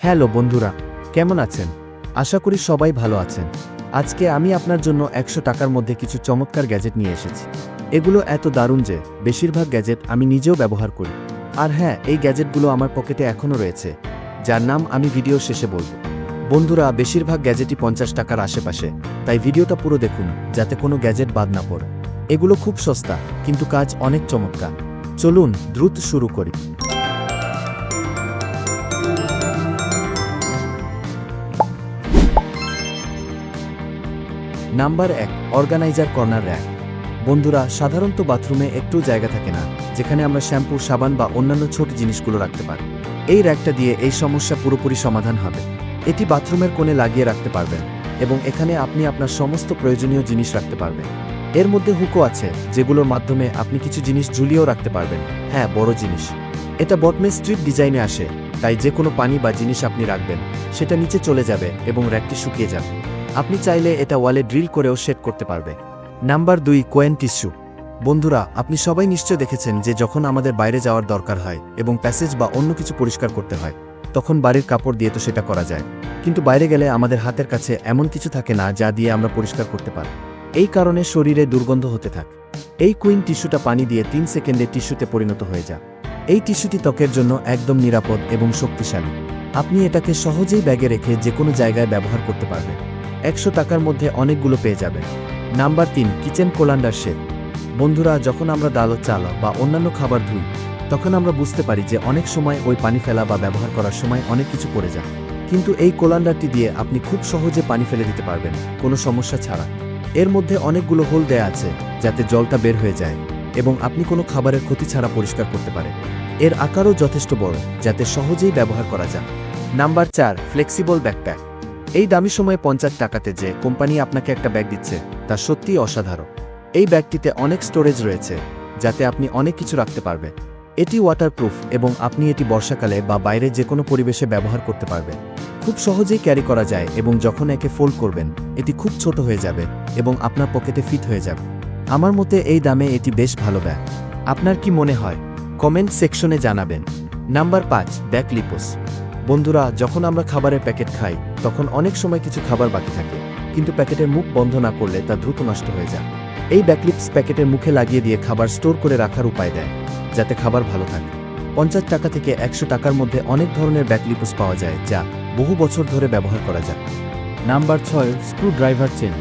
Hello বন্ধুরা, কেমন আছেন? আশা করি সবাই ভালো আছেন। আজকে আমি আপনার জন্য একশো টাকার মধ্যে কিছু চমৎকার গ্যাজেট নিয়ে এসেছি। এগুলো এত দারুণ যে, বেশিরভাগ গ্যাজেট আমি নিজেও ব্যবহার করি। আর হ্যাঁ এই গ্যাজেটগুলো আমার পকেটে এখনও রয়েছে, যার নাম আমি ভিডিও শেষে বলব। বন্ধুরা, বেশিরভাগ গ্যাজেটই পঞ্চাশ টাকার আশেপাশে, তাই ভিডিওটা পুরো দেখুন, যাতে কোনো গ্যাজেট বাদ না পড়ে। এগুলো খুব সস্তা, কিন্তু কাজ অনেক চমৎকার। চলুন দ্রুত শুরু করি। নাম্বার এক, অর্গানাইজার কর্নার র্যাক। বন্ধুরা, সাধারণত বাথরুমে একটু জায়গা থাকে না, যেখানে আমরা শ্যাম্পু, সাবান বা অন্যান্য ছোট জিনিসগুলো রাখতে পারি। এই র্যাকটা দিয়ে এই সমস্যা পুরোপুরি সমাধান হবে। এটি বাথরুমের কোণে লাগিয়ে রাখতে পারবেন এবং এখানে আপনি আপনার সমস্ত প্রয়োজনীয় জিনিস রাখতে পারবেন। এর মধ্যে হুকো আছে, যেগুলোর মাধ্যমে আপনি কিছু জিনিস ঝুলিয়েও রাখতে পারবেন। হ্যাঁ বড় জিনিস। এটা বটমে স্ট্রিট ডিজাইনে আসে, তাই যে কোনো পানি বা জিনিস আপনি রাখবেন, সেটা নিচে চলে যাবে এবং র্যাকটি শুকিয়ে যাবে। আপনি চাইলে এটা ওয়ালে ড্রিল করেও সেট করতে পারবে। নাম্বার দুই, কোয়েন টিস্যু। বন্ধুরা, আপনি সবাই নিশ্চয় দেখেছেন যে যখন আমাদের বাইরে যাওয়ার দরকার হয় এবং প্যাসেজ বা অন্য কিছু পরিষ্কার করতে হয়, তখন বাড়ির কাপড় দিয়ে তো সেটা করা যায়। কিন্তু বাইরে গেলে আমাদের হাতের কাছে এমন কিছু থাকে না যা দিয়ে আমরা পরিষ্কার করতে পারি। এই কারণে শরীরে দুর্গন্ধ হতে থাক। এই কুইন টিস্যুটা পানি দিয়ে তিন সেকেন্ডে টিস্যুতে পরিণত হয়ে যায় এই টিস্যুটি ত্বকের জন্য একদম নিরাপদ এবং শক্তিশালী। আপনি এটাকে সহজেই ব্যাগে রেখে যে কোনো জায়গায় ব্যবহার করতে পারবেন। একশো টাকার মধ্যে অনেকগুলো পেয়ে যাবেন। নাম্বার তিন, কিচেন কোলান্ডার শেড বন্ধুরা, যখন আমরা ডাল, চাল বা অন্যান্য খাবার ধুই, তখন আমরা বুঝতে পারি যে অনেক সময় ওই পানি ফেলা বা ব্যবহার করার সময় অনেক কিছু পড়ে যায়। কিন্তু এই কোলান্ডারটি দিয়ে আপনি খুব সহজে পানি ফেলে দিতে পারবেন, কোনো সমস্যা ছাড়া। এর মধ্যে অনেকগুলো হোল দেয়া আছে, যাতে জলটা বের হয়ে যায় এবং আপনি কোনো খাবারের ক্ষতি ছাড়া পরিষ্কার করতে পারেন। এর আকারও যথেষ্ট বড়, যাতে সহজেই ব্যবহার করা যায়। নাম্বার চার, ফ্লেক্সিবল ব্যাকপ্যাক। এই দামি সময়ে পঞ্চাশ টাকাতে যে কোম্পানি আপনাকে একটা ব্যাগ দিচ্ছে, তা সত্যিই অসাধারণ। এই ব্যাগটিতে অনেক স্টোরেজ রয়েছে, যাতে আপনি অনেক কিছু রাখতে পারবেন। এটি ওয়াটারপ্রুফ এবং আপনি এটি বর্ষাকালে বা বাইরে যে কোনো পরিবেশে ব্যবহার করতে পারবেন। খুব সহজেই ক্যারি করা যায় এবং যখন একে ফোল্ড করবেন, এটি খুব ছোট হয়ে যাবে এবং আপনার পকেটে ফিট হয়ে যাবে। আমার মতে এই দামে এটি বেশ ভালো ব্যাগ। আপনার কি মনে হয়? কমেন্ট সেকশনে জানাবেন। নাম্বার পাঁচ ব্যাক লিপোস। বন্ধুরা, যখন আমরা খাবারের প্যাকেট খাই, তখন অনেক সময় কিছু খাবার বাকি থাকে, কিন্তু প্যাকেটের মুখ বন্ধ না করলে তা দ্রুত নষ্ট হয়ে যায়। এই ব্যাকলিপস প্যাকেটের মুখে লাগিয়ে দিয়ে খাবার স্টোর করে রাখার উপায় দেয়, যাতে খাবার ভালো থাকে। পঞ্চাশ টাকা থেকে একশো টাকার মধ্যে অনেক ধরনের ব্যাকলিপস পাওয়া যায়, যা বহু বছর ধরে ব্যবহার করা যায়। নাম্বার ছয় স্ক্রু ড্রাইভার চেন।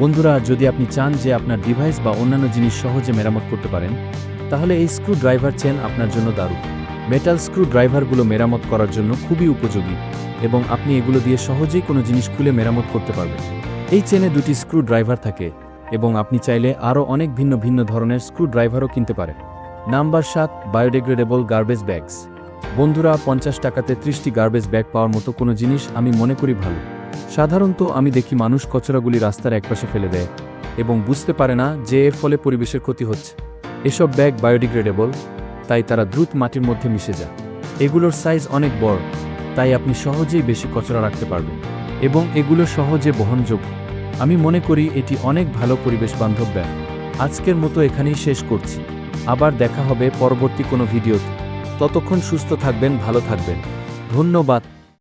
বন্ধুরা, যদি আপনি চান যে আপনার ডিভাইস বা অন্যান্য জিনিস সহজে মেরামত করতে পারেন, তাহলে এই স্ক্রু ড্রাইভার চেন আপনার জন্য দারুণ। মেটাল স্ক্রু ড্রাইভারগুলো মেরামত করার জন্য খুবই উপযোগী, এবং আপনি এগুলো দিয়ে সহজেই কোনো জিনিস খুলে মেরামত করতে পারবেন। এই চেনে দুটি স্ক্রু ড্রাইভার থাকে, এবং আপনি চাইলে আরও অনেক ভিন্ন ভিন্ন ধরনের স্ক্রু ড্রাইভারও কিনতে পারেন। নাম্বার সাত, বায়োডিগ্রেডেবল গার্বেজ ব্যাগস বন্ধুরা, পঞ্চাশ টাকাতে ত্রিশটি গার্বেজ ব্যাগ পাওয়ার মতো কোনো জিনিস আমি মনে করি ভালো। সাধারণত আমি দেখি মানুষ কচরাগুলি রাস্তার একপাশে ফেলে দেয়, এবং বুঝতে পারে না যে এর ফলে পরিবেশের ক্ষতি হচ্ছে। এসব ব্যাগ বায়োডিগ্রেডেবল তাই তারা দ্রুত মাটির মধ্যে মিশে যায়। এগুলোর সাইজ অনেক বড়, তাই আপনি সহজেই বেশি কচরা রাখতে পারবেন এবং এগুলো সহজে বহনযোগ্য। আমি মনে করি এটি অনেক ভালো পরিবেশ বান্ধব ব্যাগ আজকের মতো এখানেই শেষ করছি। আবার দেখা হবে পরবর্তী কোনো ভিডিওতে। ততক্ষণ সুস্থ থাকবেন, ভালো থাকবেন। ধন্যবাদ।